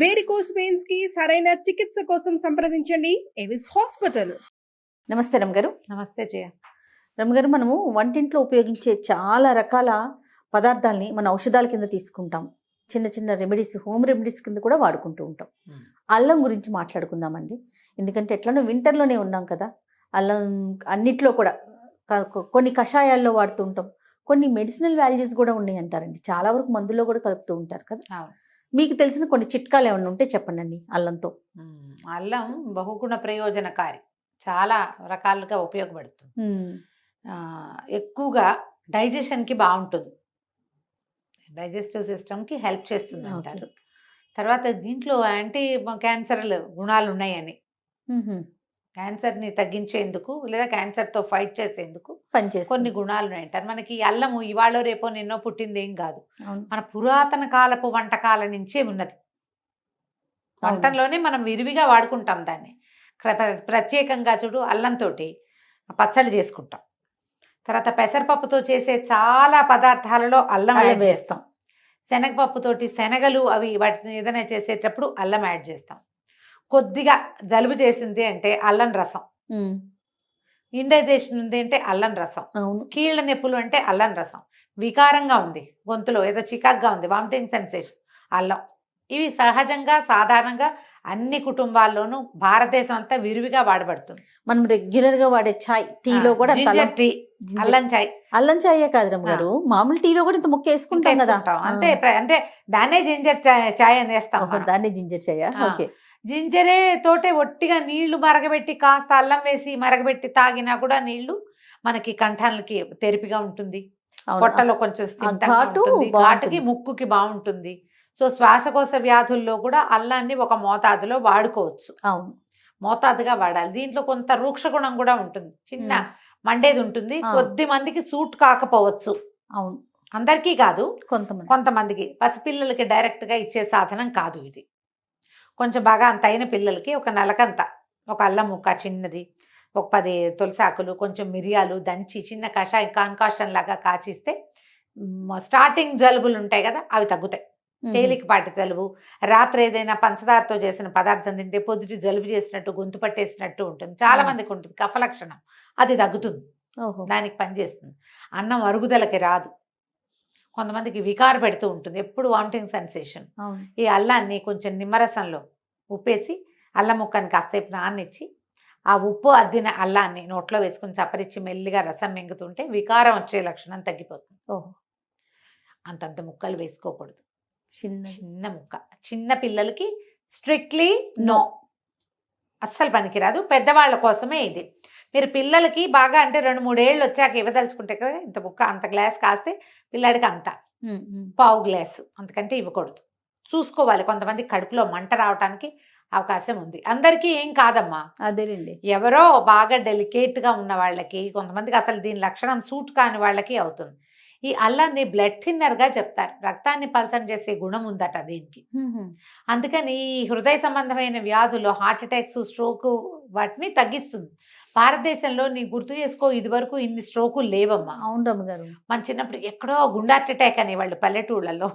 Varicose వెయిన్స్కి సరైన చికిత్స కోసం సంప్రదించండి. ఎవిస్ హాస్పిటల్ నమస్తే రమ్మగారు నమస్తే జయ. రమ్మగారు మనము వంటింట్లో ఉపయోగించే చాలా రకాల పదార్థాలని మన ఔషధాల కింద తీసుకుంటాం. చిన్న చిన్న రెమెడీస్ హోమ్ రెమెడీస్ కింద కూడా వాడుకుంటూ ఉంటాం. అల్లం గురించి మాట్లాడుకుందామండి. ఎందుకంటే ఎట్లనో వింటర్లోనే ఉన్నాం కదా అల్లం అన్నిట్లో కూడా కొన్ని కషాయాల్లో వాడుతూ ఉంటాం. కొన్ని మెడిసినల్ వాల్యూస్ కూడా ఉన్నాయి అంటారండి చాలా వరకు మందుల్లో కూడా కలుపుతూ ఉంటారు కదా. మీకు తెలిసిన కొన్ని చిట్కాలు ఏమైనా ఉంటే చెప్పండి అండి అల్లంతో అల్లం బహుగుణ ప్రయోజనకారి. చాలా రకాలుగా ఉపయోగపడుతుంది. ఎక్కువగా డైజెషన్కి బాగుంటుంది. డైజెస్టివ్ సిస్టమ్కి హెల్ప్ చేస్తుంది. అంటారు తర్వాత దీంట్లో యాంటీ క్యాన్సర్ గుణాలు ఉన్నాయని. క్యాన్సర్ని తగ్గించేందుకు లేదా క్యాన్సర్తో ఫైట్ చేసేందుకు పనిచేస్తుంది కొన్ని గుణాలు అంటారు మనకి అల్లము ఇవాళ రేపో నిన్నో పుట్టింది ఏం కాదు. మన పురాతన కాలపు వంటకాల నుంచే ఉన్నది. వంటల్లోనే మనం విరివిగా వాడుకుంటాం దాన్ని. ప్ర- ప్ర- ప్రత్యేకంగా చూడు అల్లంతో పచ్చళ్ళు చేసుకుంటాం. తర్వాత పెసరపప్పుతో చేసే చాలా పదార్థాలలో అల్లం యాడ్ వేస్తాం. శనగపప్పుతోటి శనగలు అవి వాటిని ఏదైనా చేసేటప్పుడు అల్లం యాడ్ చేస్తాం. కొద్దిగా జలుబు చేసింది అంటే అల్లం రసం. ఇండైజేషన్ ఉంది అంటే అల్లం రసం. కీళ్ళ నొప్పులు అంటే అల్లం రసం. వికారంగా ఉంది. గొంతులో ఏదో చికాగ్గా ఉంది. Vomiting sensation. అల్లం. ఇవి సహజంగా సాధారణంగా అన్ని కుటుంబాల్లోనూ భారతదేశం అంతా విరివిగా వాడబడుతుంది. మనం రెగ్యులర్గా వాడే చాయ్ టీలో కూడా టీ అల్లం చాయ్. అల్లం చాయే కాదు గారు. మామూలు టీలో కూడా ఇంత ముక్క వేసుకుంటాం కదా. అంతే ప్ర- అంటే దాన్నే జింజర్ చాయ్- అని వేస్తాం. దాన్ని జింజర్ చాయా. ఓకే. జింజరే తోటే ఒట్టిగా నీళ్ళు మరగబెట్టి కాస్త అల్లం వేసి మరగబెట్టి తాగినా కూడా నీళ్ళు మనకి కంఠాలకి తెరిపిగా ఉంటుంది. పొట్టలో కొంచెం. ఘాటుకి ముక్కుకి బాగుంటుంది. సో శ్వాసకోశ వ్యాధుల్లో కూడా అల్లాన్ని ఒక మోతాదులో వాడుకోవచ్చు. అవును. మోతాదుగా వాడాలి. దీంట్లో కొంత రూక్ష గుణం కూడా ఉంటుంది. చిన్న. మండేది ఉంటుంది. కొద్ది మందికి సూట్ కాకపోవచ్చు. అవును. అందరికీ కాదు. కొంతమంది కొంతమందికి. పసిపిల్లలకి డైరెక్ట్గా ఇచ్చే సాధనం కాదు ఇది. కొంచెం బాగా అంత అయిన పిల్లలకి ఒక నలకంత ఒక అల్లం ముక్క చిన్నది ఒక పది తులసాకులు కొంచెం మిరియాలు దంచి చిన్న కషాయం కాన్కాషన్ లాగా కాచిస్తే స్టార్టింగ్ జలుబులు ఉంటాయి కదా అవి తగ్గుతాయి. తేలికపాటి జలుబు రాత్రి ఏదైనా పంచదారతో చేసిన పదార్థం తింటే పొద్దుటి జలుబు చేసినట్టు గొంతు పట్టేసినట్టు ఉంటుంది. చాలా. మందికి ఉంటుంది కఫ లక్షణం అది తగ్గుతుంది. ఓహో. దానికి పనిచేస్తుంది. అన్నం అరుగుదలకి రాదు. కొంతమందికి వికార పెడుతూ ఉంటుంది. ఎప్పుడు వామిటింగ్ సెన్సేషన్. ఈ అల్లాన్ని కొంచెం నిమ్మరసంలో ఉప్పేసి అల్లం ముక్కని కాసేపు నాన్నిచ్చి ఆ ఉప్పు అద్దిన అల్లాన్ని నోట్లో వేసుకుని చప్పరిచ్చి మెల్లిగా రసం మింగుతుంటే వికారం వచ్చే లక్షణం తగ్గిపోతుంది. ఓహో. అంతంత ముక్కలు వేసుకోకూడదు. చిన్న చిన్న ముక్క. చిన్న పిల్లలకి స్ట్రిక్ట్లీ నో. అస్సలు పనికిరాదు. పెద్దవాళ్ళ కోసమే ఇది. మీరు పిల్లలకి బాగా అంటే రెండు మూడేళ్ళు వచ్చాక ఇవ్వదలుచుకుంటే కదా ఇంత ముక్క అంత గ్లాస్ కాస్తే పిల్లాడికి అంత. పావు గ్లాసు అంతకంటే ఇవ్వకూడదు. చూసుకోవాలి. కొంతమంది కడుపులో మంట రావడానికి అవకాశం ఉంది. అందరికీ ఏం కాదమ్మా. అదేలేండి. ఎవరో బాగా డెలికేట్గా ఉన్న వాళ్ళకి కొంతమందికి అసలు దీని లక్షణం సూట్ కాని వాళ్ళకి అవుతుంది. ఈ అల్లాన్ని బ్లడ్ థిన్నర్గా చెప్తారు. రక్తాన్ని పల్చన చేసే గుణం ఉందట దీనికి. అందుకని ఈ హృదయ సంబంధమైన వ్యాధులు హార్ట్ అటాక్స్ స్ట్రోక్ వాటిని తగ్గిస్తుంది. భారతదేశంలో నీ గుర్తు చేసుకో ఇదివరకు ఇన్ని స్ట్రోకులు లేవమ్మా. అవును రమ్మ గారు. మన చిన్నప్పుడు ఎక్కడో గుండార్ట్ అటాక్ అనేవాళ్ళు పల్లెటూళ్ళలో.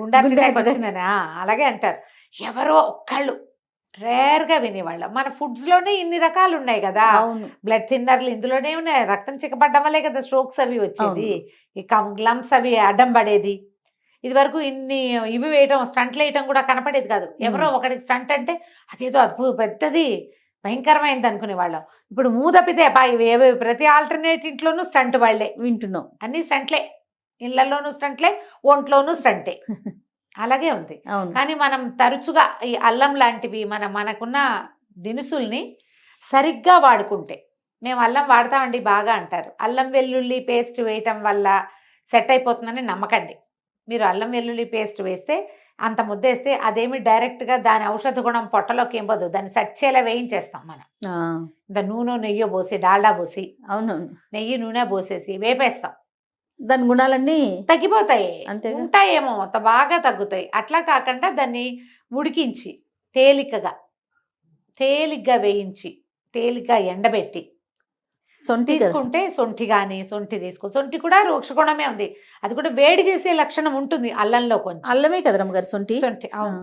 గుండార్ట్ గుండె అటాక్. వచ్చిందని అలాగే అంటారు. ఎవరో ఒక్కళ్ళు రేర్గా వినేవాళ్ళం. మన ఫుడ్స్లోనే ఇన్ని రకాలు ఉన్నాయి కదా. బ్లడ్ థిన్నర్లు ఇందులోనే ఉన్నాయి. రక్తం చిక్కబడ్డం వల్లే కదా స్ట్రోక్స్ అవి వచ్చేది. ఈ గ్లమ్స్ అవి అడ్డం పడేది. ఇది వరకు ఇన్ని ఇవి వేయటం స్టంట్లు వేయటం కూడా కనపడేది కాదు. ఎవరో ఒకటికి స్టంట్ అంటే అదేదో అద్భుత పెద్దది భయంకరమైంది అనుకునేవాళ్ళం. ఇప్పుడు మూదపితే అబ్బా ఇవి ప్రతి ఆల్టర్నేట్ ఇంట్లోనూ స్టంట్ వాళ్ళే వింటున్నాం. అన్ని స్టంట్లే ఇళ్ళలోనూ స్టంట్లే ఒంట్లోనూ స్టంటే అలాగే ఉంది. కానీ మనం తరచుగా ఈ అల్లం లాంటివి మన మనకున్న దినుసుల్ని సరిగ్గా వాడుకుంటే మేము అల్లం వాడతామండి బాగా అంటారు. అల్లం వెల్లుల్లి పేస్ట్ వేయటం వల్ల సెట్ అయిపోతుందని నమ్మకండి. మీరు అల్లం వెల్లుల్లి పేస్ట్ వేస్తే అంత ముద్దేస్తే అదేమి డైరెక్ట్గా దాని ఔషధ గుణం పొట్టలోకి ఏం పోదు. దాన్ని సచ్చేలా వేయించేస్తాం మనం. ఇంత నూనె నెయ్యి పోసి డాల్డా పోసి అవునవును. నెయ్యి నూనె పోసేసి వేపేస్తాం. దాని గుణాలన్నీ తగ్గిపోతాయి. అంతేగా? ఉంటాయేమో అంత బాగా తగ్గుతాయి. అట్లా కాకుండా దాన్ని ఉడికించి తేలికగా తేలిగ్గా వేయించి తేలిగ్గా ఎండబెట్టి సొంటి తీసుకుంటే సొంఠి కానీ సొంఠి తీసుకో. సొంఠి కూడా రోక్షగుణమే ఉంది. అది కూడా వేడి చేసే లక్షణం ఉంటుంది అల్లంలో కొంచెం. అల్లమే కదా రమ్మగారు సొంటి? సొంఠి అవును.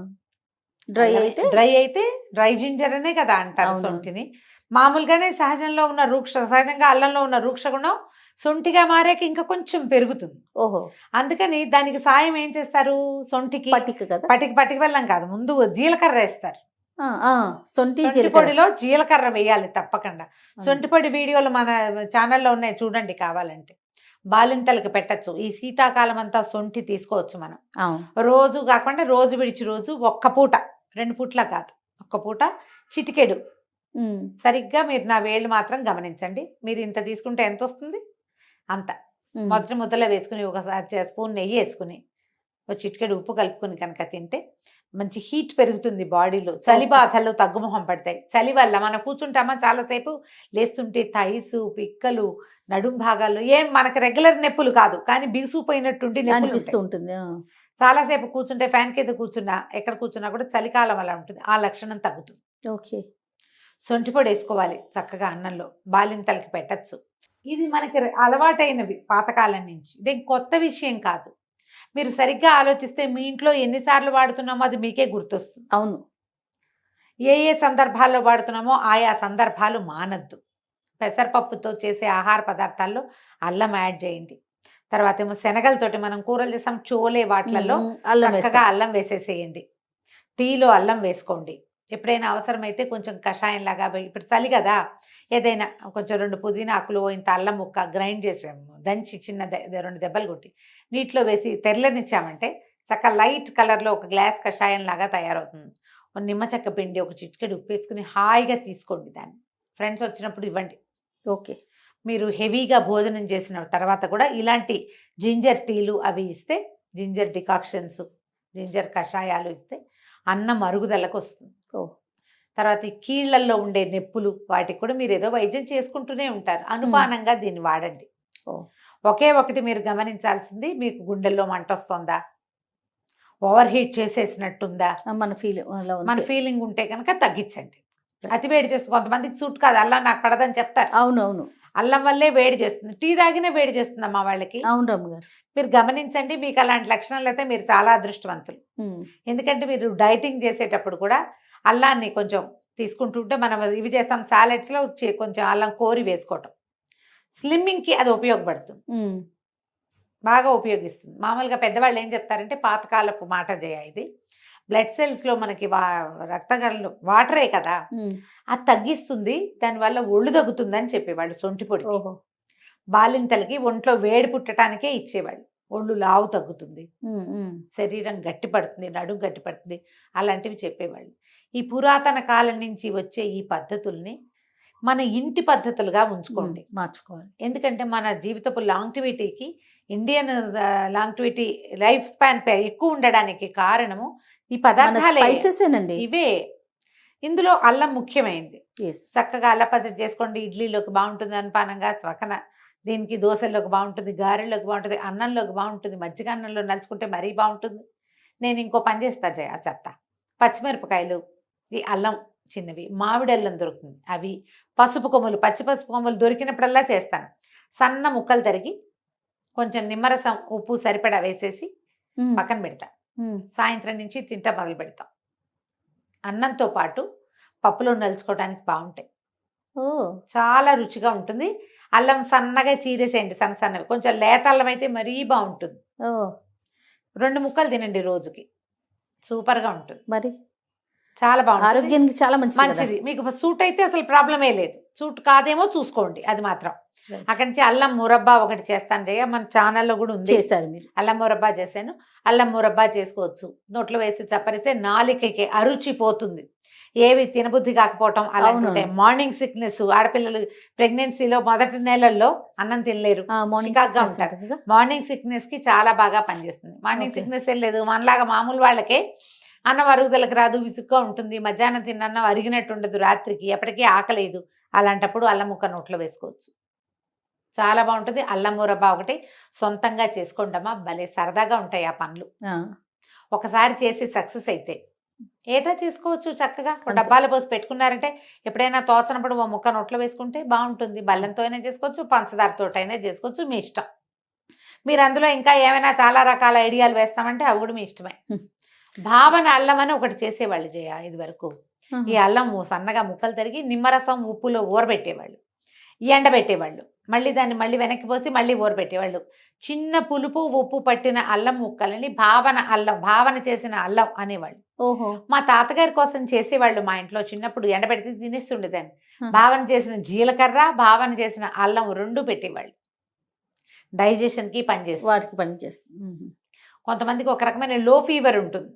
డ్రై. అయితే? డ్రై అయితే డ్రై జింజర్ అనే కదా అంటారు. సొంటిని. మామూలుగానే సహజంలో ఉన్న రూక్ష సహజంగా అల్లంలో ఉన్న రూక్ష గుణం సొంటిగా మారాక ఇంకా కొంచెం పెరుగుతుంది. ఓహో. అందుకని దానికి సాయం ఏం చేస్తారు సొంటికి? పటిక కదా. పటికి పటికి బెల్లం కాదు. ముందు జీలకర్ర వేస్తారు. సొంటి పొడిలో జీలకర్ర వేయాలి తప్పకుండా. సొంటి పొడి వీడియోలు మన ఛానల్లో ఉన్నాయి చూడండి కావాలంటే. బాలింతలకు పెట్టచ్చు. ఈ శీతాకాలం అంతా సొంటి తీసుకోవచ్చు మనం. రోజు కాకుండా రోజు విడిచి రోజు ఒక్క పూట రెండు పూట్ల కాదు. ఒక్క పూట చిటికెడు. సరిగ్గా మీరు నా వేళ్ళు మాత్రం గమనించండి. మీరు ఇంత తీసుకుంటే ఎంత వస్తుంది అంత. మొదటి ముద్దలో వేసుకుని ఒకసారి చే- స్పూన్ నెయ్యి వేసుకుని. ఒక చిటికెడు ఉప్పు కలుపుకుని కనుక తింటే మంచి హీట్ పెరుగుతుంది బాడీలో. చలి Okay. బాధలు తగ్గుముఖం పడతాయి. చలి వల్ల మనం కూర్చుంటామా? చాలాసేపు లేస్తుంటే థైస్ పిక్కలు నడుం భాగాల్లో ఏం మనకి రెగ్యులర్ నొప్పులు కాదు. కానీ బిగుసుపోయినట్టుండి ఉంటాయి. ఉంటుంది. చాలాసేపు కూర్చుంటే ఫ్యాన్ కింద కూర్చున్నా ఎక్కడ కూర్చున్నా కూడా చలికాలం అలా ఉంటుంది. ఆ లక్షణం తగ్గుతుంది. ఓకే. సొంటి పొడి వేసుకోవాలి చక్కగా అన్నంలో. బాలింతలకి పెట్టచ్చు. ఇది మనకి అలవాటైనవి పాతకాలం నుంచి. ఇదేం కొత్త విషయం కాదు. మీరు సరిగ్గా ఆలోచిస్తే మీ ఇంట్లో ఎన్నిసార్లు వాడుతున్నామో అది మీకే గుర్తొస్తుంది. అవును. ఏ ఏ సందర్భాల్లో వాడుతున్నామో ఆయా సందర్భాలు మానద్దు. పెసరపప్పుతో చేసే ఆహార పదార్థాల్లో అల్లం యాడ్ చేయండి. తర్వాత ఏమో శనగలతోటి మనం కూరలు చేసాం చోలే వాటిలలో చక్కగా అల్లం వేసేసేయండి. టీలో అల్లం వేసుకోండి. ఎప్పుడైనా అవసరమైతే కొంచెం కషాయం లాగా ఇప్పుడు చలి కదా ఏదైనా కొంచెం రెండు పుదీనా ఆకులు ఇంత అల్లం ముక్క గ్రైండ్ చేసాము దంచి చిన్న రెండు దెబ్బలు కొట్టి నీటిలో వేసి తెరలనిచ్చామంటే చక్క లైట్ కలర్లో ఒక గ్లాస్ కషాయం లాగా తయారవుతుంది. ఒక నిమ్మ చెక్క పిండి ఒక చిటికెడు ఉప్పు వేసుకుని హాయిగా తీసుకోండి దాన్ని. ఫ్రెండ్స్ వచ్చినప్పుడు ఇవ్వండి. ఓకే. మీరు హెవీగా భోజనం చేసిన తర్వాత కూడా ఇలాంటి జింజర్ టీలు అవి ఇస్తే జింజర్ డికాక్షన్స్ జింజర్ కషాయాలు ఇస్తే అన్నం అరుగుదలకు వస్తుంది. ఓ. తర్వాత ఈ కీళ్ళల్లో ఉండే నొప్పులు వాటికి కూడా మీరు ఏదో వైద్యం చేసుకుంటూనే ఉంటారు. అనుపానంగా దీన్ని వాడండి. ఓ. ఒకే ఒకటి మీరు గమనించాల్సింది మీకు గుండెల్లో మంట వస్తుందా? ఓవర్ హీట్ చేసేసినట్టుందా? మన ఫీల్ అలా మన ఫీలింగ్ ఉంటే కనుక తగ్గించండి. అతి వేడి చేస్తుంది కొంతమందికి సూట్ కాదు అల్లం నాకు పడదని చెప్తారు. అవును అవును అల్లం వల్లే వేడి చేస్తుంది. టీ తాగినా వేడి చేస్తుందమ్మా వాళ్ళకి. అవును రమ్మ గారు. మీరు గమనించండి మీకు అలాంటి లక్షణాలు అయితే మీరు చాలా అదృష్టవంతులు. ఎందుకంటే మీరు డైటింగ్ చేసేటప్పుడు కూడా అల్లాన్ని కొంచెం తీసుకుంటుంటే మనం ఇవి చేస్తాం సాలెడ్స్లో కొంచెం అల్లం కోరి వేసుకోవటం. స్లిమ్మింగ్కి అది ఉపయోగపడుతుంది. బాగా ఉపయోగిస్తుంది. మామూలుగా పెద్దవాళ్ళు ఏం చెప్తారంటే పాతకాలపు మాట జయ ఇది. బ్లడ్ సెల్స్లో మనకి వా రక్తగణలు వాటరే కదా. అది తగ్గిస్తుంది. దానివల్ల ఒళ్ళు తగ్గుతుందని చెప్పేవాళ్ళు సొంటి పొడి ఓహో. బాలింతలకి ఒంట్లో వేడి పుట్టడానికే ఇచ్చేవాళ్ళు. ఒళ్ళు లావు తగ్గుతుంది. శరీరం గట్టిపడుతుంది నడుము గట్టిపడుతుంది. అలాంటివి చెప్పేవాళ్ళు. ఈ పురాతన కాలం నుంచి వచ్చే ఈ పద్ధతుల్ని మన ఇంటి పద్ధతులుగా ఉంచుకోండి. ఉమ్, మార్చుకోవాలి. ఎందుకంటే మన జీవితపు లాంగ్టివిటీకి ఇండియన్ లాంగ్టివిటీ లైఫ్ స్పాన్ ఎక్కువ ఉండడానికి కారణము ఈ పదార్థాలే. ఇవే. ఇందులో అల్లం ముఖ్యమైనది చక్కగా అల్ల పచ్చడి చేసుకోండి. ఇడ్లీలోకి బాగుంటుంది అనుపానంగా పక్కన దీనికి దోశల్లోకి బాగుంటుంది గారెల్లోకి బాగుంటుంది అన్నంలోకి బాగుంటుంది మజ్జిగ అన్నంలో నలుచుకుంటే మరీ బాగుంటుంది. నేను ఇంకో పని చేస్తా జయ చెప్తా. పచ్చిమిరపకాయలు ఈ అల్లం చిన్నవి. మామిడి అల్లం దొరుకుతుంది. అవి పసుపు కొమ్ములు పచ్చి పసుపు కొమ్ములు దొరికినప్పుడల్లా చేస్తాను. సన్న ముక్కలు తరిగి కొంచెం నిమ్మరసం ఉప్పు సరిపడా వేసేసి పక్కన పెడతా. ఉమ్, సాయంత్రం నుంచి తింటా మొదలు పెడతాం. అన్నంతో పాటు పప్పులో నలుచుకోవడానికి బాగుంటాయి. ఓ! చాలా రుచిగా ఉంటుంది. అల్లం సన్నగా చీరేసేయండి సన్న సన్నవి. కొంచెం లేత అల్లం అయితే మరీ బాగుంటుంది. ఓ! రెండు ముక్కలు తినండి రోజుకి. సూపర్గా ఉంటుంది. మరి? చాలా బాగుంటుంది. ఆరోగ్యానికి చాలా మంచిది. మంచిది. మీకు సూట్ అయితే అసలు ప్రాబ్లమే లేదు. సూట్ కాదేమో చూసుకోండి అది మాత్రం. అక్కడి నుంచి అల్లం మురబ్బా ఒకటి చేస్తాను జయ. మన ఛానల్లో కూడా ఉంది. చేశారు మీరు. అల్లం మురబ్బా చేశాను. అల్లం మురబ్బా చేసుకోవచ్చు. నోట్లో వేసి చప్పరిస్తే నాలికకి అరుచి పోతుంది. ఏవి తినబుద్ధి కాకపోవటం అలాంటి అవును. మార్నింగ్ సిక్నెస్ ఆడపిల్లలు ప్రెగ్నెన్సీలో మొదటి నెలల్లో అన్నం తినలేరు. మార్నింగ్ చికాగ్గా సిక్నెస్ ఉంటారు. ఉంటుంది కదా. మార్నింగ్ సిక్నెస్కి చాలా బాగా పనిచేస్తుంది. మార్నింగ్. సిక్నెస్ ఏం లేదు. మనలాగా మామూలు వాళ్ళకే అన్నం అరుగుదలకు రాదు విసుగ్గా ఉంటుంది మధ్యాహ్నం తిన్న అన్నం అరిగినట్టు ఉండదు రాత్రికి ఎప్పటికీ ఆకలేదు. అలాంటప్పుడు అల్లం ముక్క నోట్లో వేసుకోవచ్చు. చాలా బాగుంటుంది. అల్లం మురబ్బా ఒకటి సొంతంగా చేసుకోండమ్మా. భలే సరదాగా ఉంటాయి ఆ పనులు ఒకసారి చేసి సక్సెస్ అయితే. ఏటా చేసుకోవచ్చు చక్కగా. డబ్బాలో పోసి పెట్టుకున్నారంటే ఎప్పుడైనా తోచనప్పుడు ఓ ముక్క నోట్లో వేసుకుంటే బాగుంటుంది. బెల్లంతో అయినా చేసుకోవచ్చు పంచదారతో అయినా చేసుకోవచ్చు మీ ఇష్టం. మీరు అందులో ఇంకా ఏమైనా చాలా రకాల ఐడియాలు వేస్తామంటే అవి కూడా మీ ఇష్టమే. భావన అల్లం అని ఒకటి చేసేవాళ్ళు జయ ఇది వరకు. ఈ అల్లం సన్నగా ముక్కలు తరిగి నిమ్మరసం ఉప్పులో ఊరబెట్టేవాళ్ళు. ఎండబెట్టేవాళ్ళు. మళ్ళీ దాన్ని మళ్ళీ వెనక్కి పోసి మళ్ళీ ఊరబెట్టేవాళ్ళు. చిన్న పులుపు ఉప్పు పట్టిన అల్లం ముక్కలని భావన అల్లం భావన చేసిన అల్లం అనేవాళ్ళు. ఓహో. మా తాతగారి కోసం చేసేవాళ్ళు మా ఇంట్లో చిన్నప్పుడు ఎండబెడితే తినేస్తుండేదాన్ని. భావన చేసిన జీలకర్ర భావన చేసిన అల్లం రెండు పెట్టేవాళ్ళు. డైజెషన్కి పనిచేస్తుంది. వాటికి పని చేస్తుంది ఉహు. కొంతమందికి ఒక రకమైన లో ఫీవర్ ఉంటుంది.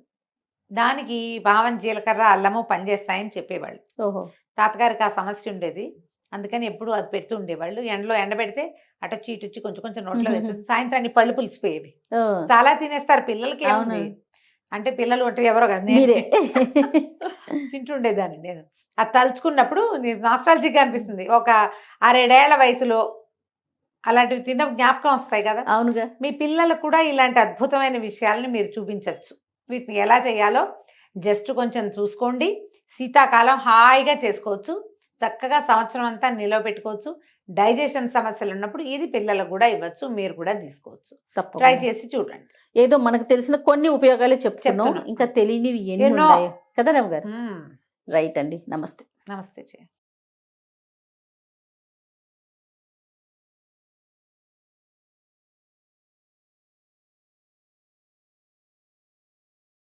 దానికి భావన జీలకర్ర అల్లము పనిచేస్తాయని చెప్పేవాళ్ళు. ఓహో. తాతగారికి ఆ సమస్య ఉండేది. అందుకని ఎప్పుడు అది పెడుతూ ఉండేవాళ్ళు. ఎండలో ఎండబెడితే అటొచ్చి ఇటొచ్చి కొంచెం కొంచెం నోట్లో వేసేది సాయంత్రాన్ని పళ్ళు పులిసిపోయేవి. చాలా తినేస్తారు. పిల్లలకి ఏముంది. అంటే పిల్లలు అంటే ఎవరో కదా. తింటుండేదాన్ని నేను. అది తలుచుకున్నప్పుడు నాస్టాలజీగా అనిపిస్తుంది. ఒక ఆరేడేళ్ళ వయసులో అలాంటివి తిన్న జ్ఞాపకం వస్తాయి కదా? అవునుగా. మీ పిల్లలకు కూడా ఇలాంటి అద్భుతమైన విషయాలను మీరు చూపించవచ్చు వీటిని ఎలా చేయాలో జస్ట్ కొంచెం చూసుకోండి. శీతాకాలం హాయిగా చేసుకోవచ్చు. చక్కగా సంవత్సరం అంతా నిలవ పెట్టుకోవచ్చు. డైజెషన్ సమస్యలు ఉన్నప్పుడు ఇది పిల్లలకు కూడా ఇవ్వచ్చు మీరు కూడా తీసుకోవచ్చు. ట్రై తప్పకుండా చేసి చూడండి. ఏదో మనకు తెలిసిన కొన్ని ఉపయోగాలే చెప్తున్నాం. ఇంకా తెలియనివి ఎన్ని కదా రవి గారు. రైట్ అండి. నమస్తే. నమస్తే జయ.